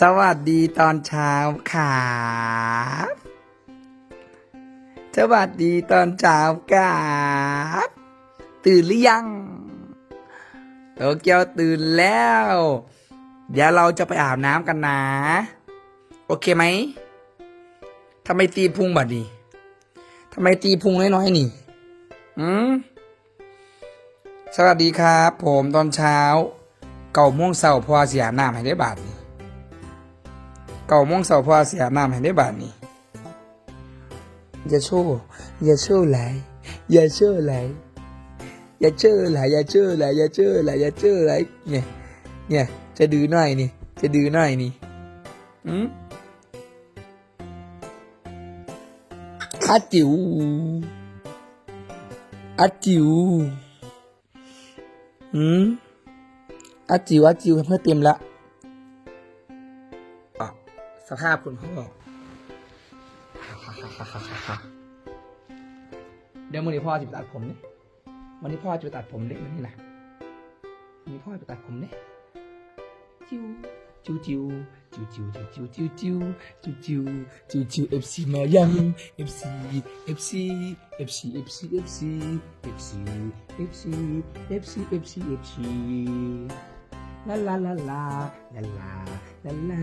สวัสดีตอนเช้าครับสวัสดีตอนเช้าครับตื่นหรือยังโตเกียวตื่นแล้ว เดี๋ยวเราจะไปอาบน้ำกันนะ โอเคไหมทำไมตีพุงบัดนี้ทำไมตีพุงน้อยๆนี่อืมสวัสดีครับ ผมตอนเช้า เก่าม่วงเสาพอเสียน้ำให้ได้บาทนี ก่ามงเสาพอเสียน้ำให้ได้บาทนี่อย่าโชว์อย่าโชว์ไหลอย่าโชว์ไหลอย่าเชื่อไหลอย่าเชื่อไหลอย่าเชื่อไหลอย่าเชื่อไหลเนี่ยเนี่ยจะดื้อหน่อยนี่จะดื้อหน่อยนี่อืมอาจิวอาจิวอืมอาจิวอาจิวเพื่อเตรียมละ ภาพคุณพ่อเดี๋ยววันนี้พ่อจะไปตัดผมเนี่ยวันนี้พ่อจะไปตัดผมเด็กวันนี้นะวันนี้พ่อจะไปตัดผมเนี่ยจิวจิวจิวจิวจิวจิวจิวจิวจิวจิวจิวจิวเอฟซีมายังเอฟซีเอฟซีเอฟซีเอฟซีเอฟซีเอฟซีเอฟซีเอฟซีเอฟซีเอฟซีลาลาลาลาลาลาลา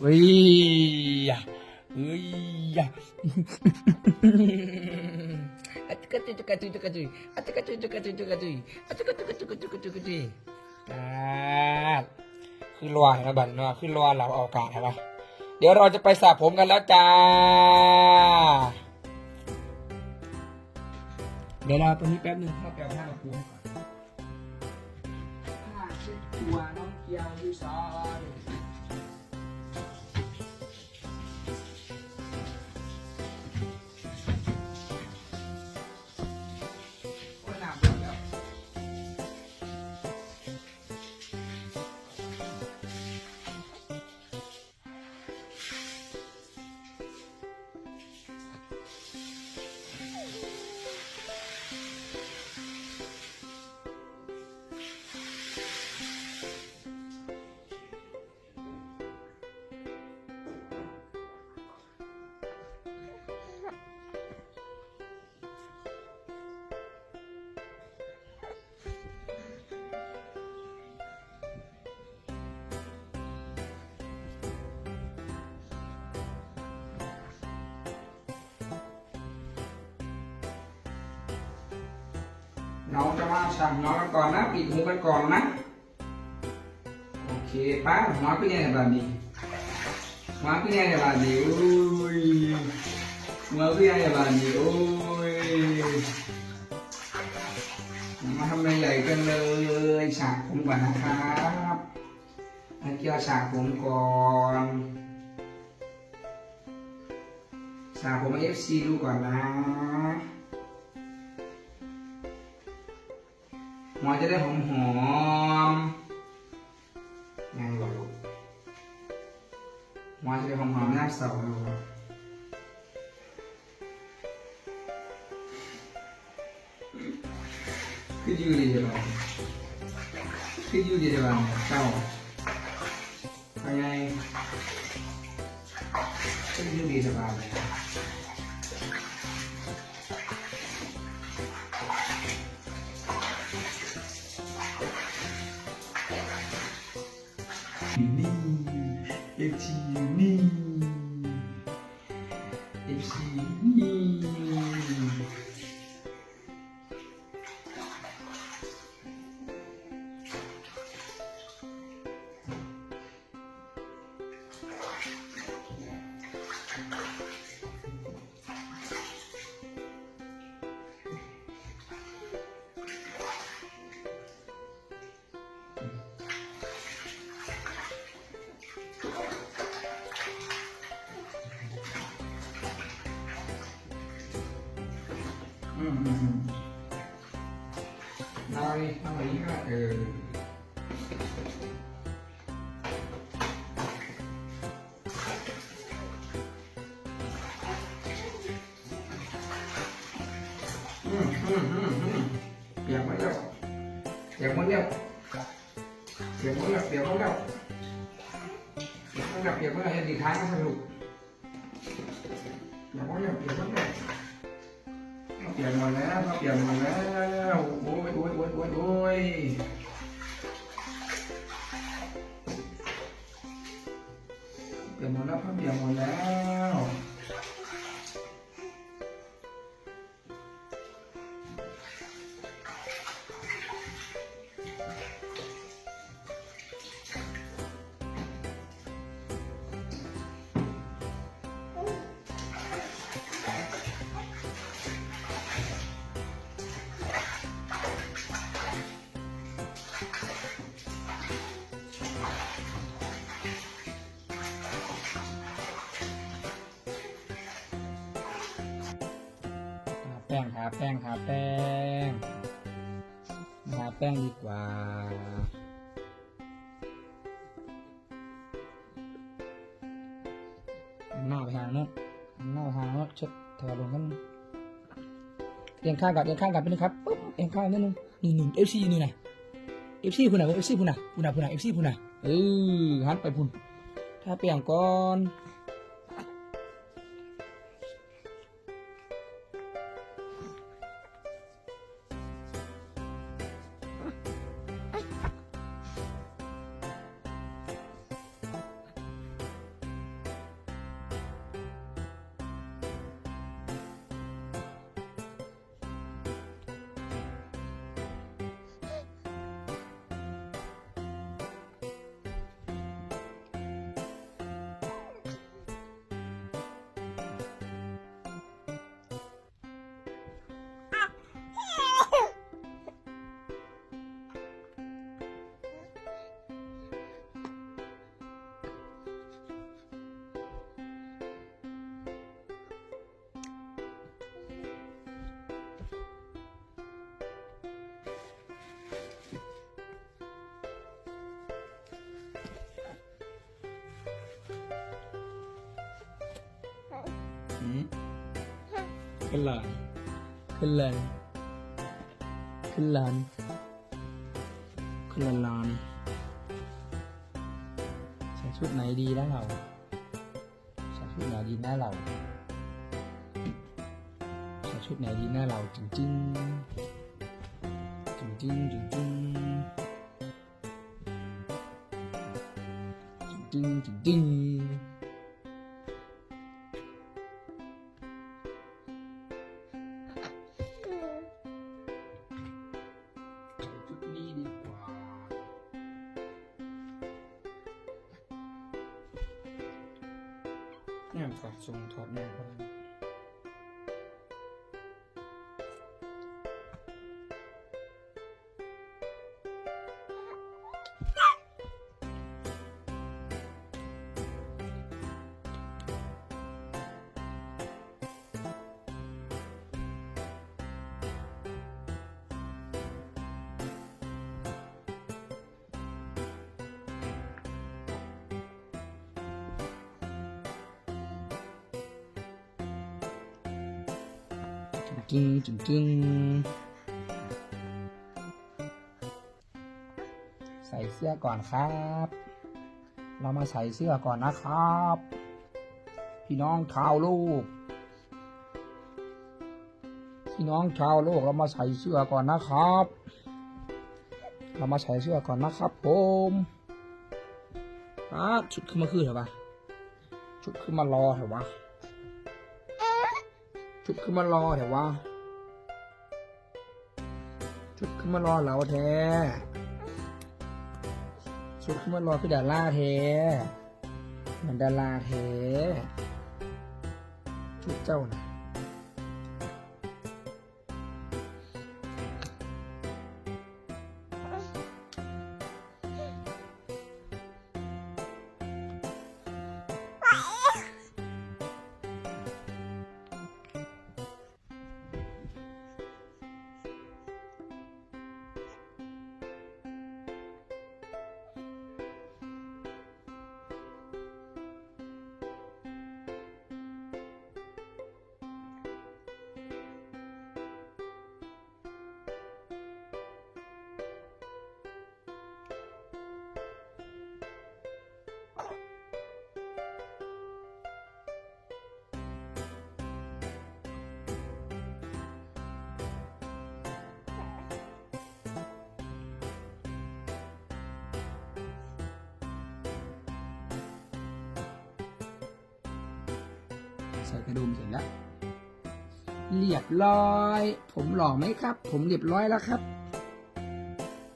เฮ้ยยะเฮ้ยยะอะจุกะจุกะจุกะจุอะจุกะจุกะจุกะจุอะจุกะจุกะจุกะจุกะจุกะจุครับขึ้นรัวเห็นไหมบัตรเนาะขึ้นรัวเราเอาอากาศเห็นปะเดี๋ยวเราจะไปสระผมกันแล้วจ้า เดี๋ยวเราตัวนี้แป๊บหนึงเข้าไปเอาผ้ามาปูให้ก่อนผ้าเช็ดตัวน้องเกียวยูซอน น้องจะมาสั่งน้องกันก่อนนะปิดหูกันก่อนนะโอเคป้าหมาเป็นยังไงบ้างดีหมาเป็นยังไงบ้างดีโอ้ยหมาเป็นยังไงบ้างดีโอ้ยมาทำอะไรใหญ่กันเลยฉากผมก่อนนะครับให้เกี่ยวฉากผมก่อนฉากผมเอฟซีดูก่อนนะ มันจะได้หอมหอมไงวะลูกมันจะได้หอมหอมไม่น่าเศร้าเลย cứ dư đi rồi cứ dư đi rồi sao anh ơi cứ dư đi rồi unique. It's unique. ừ. Biar banyak, biar banyak, biar banyak, biar banyak, biar banyak, biar banyak yang dikasih dulu. Biar banyak, biar banyak. ปลี่ยนหมดแล้วมาเปลี่ยนหมดแล้วโอ้ยโอ้ยโอ้ยโอ้ยโอ้ยเปลี่ยนหมดแล้วผ้าเปลี่ยนหมดแล้ว แป้งหาแป้งหาแป้งหาแป้งดีกว่าหันหน้าไปทางโน้นหันหน้าไปทางโน้นเช็ดถอยลงกันเอียงข้างกับเอียงข้างกับไปนึงครับปุ๊บเอียงข้างนิดนึงนี่หนึ่งเอฟซีนี่นะเอฟซีพุ่นน่ะเอฟซีพุ่นน่ะพุ่นน่ะพุ่นน่ะเอฟซีพุ่นน่ะเออหันไปพุ่นถ้าเปลี่ยนก่อน ขึ้นหลานขึ้นหลานขึ้นหลานขึ้นหลานลานใส่ชุดไหนดีนะเราใส่ชุดไหนดีหน้าเราใส่ชุดไหนดีหน้าเราจริงจริงจริงจริงจริงจริงจริงจริง งามครับทรงถอดงามค จึงจึงจึงใส่เสื้อก่อนครับ เรามาใส่เสื้อก่อนนะครับ พี่น้องชาวโลก พี่น้องชาวโลกเรามาใส่เสื้อก่อนนะครับ เรามาใส่เสื้อก่อนนะครับผมอะชุดขึ้นมาคือเหรอปะชุดขึ้นมารอเหรอวะ ชุดขึ้นมารอแต่ว่าชุดขึ้นมารอเราแท้ชุดขึ้นมารอคือดาราแท้เหมือนดาราแท้ชุดเจ้านะ ใส่กระดุมเสร็จแล้ว เรียบร้อย ผมหล่อไหมครับ ผมเรียบร้อยแล้วครับ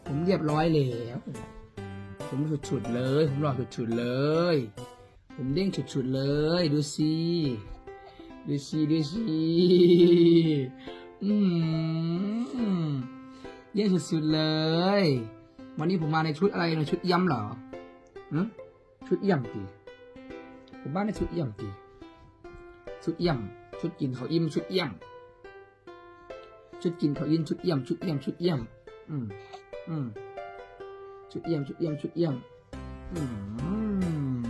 ผมเรียบร้อยแล้วผมฉุดๆเลย ผมหล่อฉุดๆเลย ผมเด้งฉุดๆเลย ดูสิดูสิดูสิอืมเด้งสุดๆเลย วันนี้ผมมาในชุดอะไรนะชุดยำเหรอหึชุดย่ำตีผมมาในชุดย่ำตี ชุดเยำชุดกินเขาวอิ่มชุดเยำชุดกินเขาวอิ่มชุดเยำชุดเยำชุดเยำอืมอืมชุดเยำชุดเยำชุดเยำอืม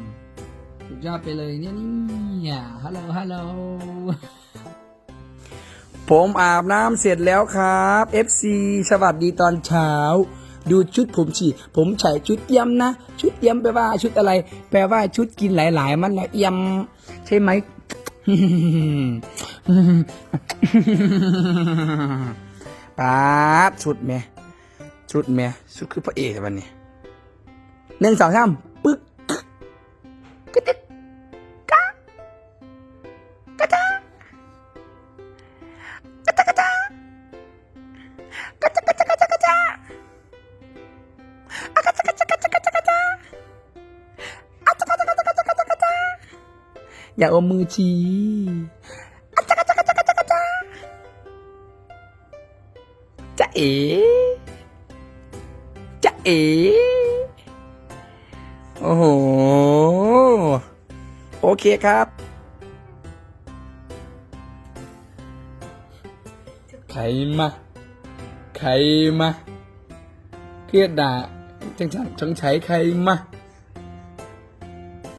สุดยอดไปเลยเนี่ยนี่ฮัลโหล ฮัลโหล ผมอาบน้ำเสร็จแล้วครับ FC สวัสดีตอนเช้า ดูชุดผมสิผมใส่ชุดเยี่ยมนะ ชุดเยี่ยมแปลว่าชุดอะไร แปลว่าชุดกินหลาย ๆ มันละเยี่ยม ใช่ไหม ป๊าชุดแม่ชุดแม่ชุดคือพระเอกวันนี้หนึ่งสองสาม อย่าเอามือชี้อาตากระตากระตากระตากระตาจะเอ๋จะเอ๋โอ้โห โอเคครับใครมาใครมาเครียดด่าจังจังจังใช้ใครมา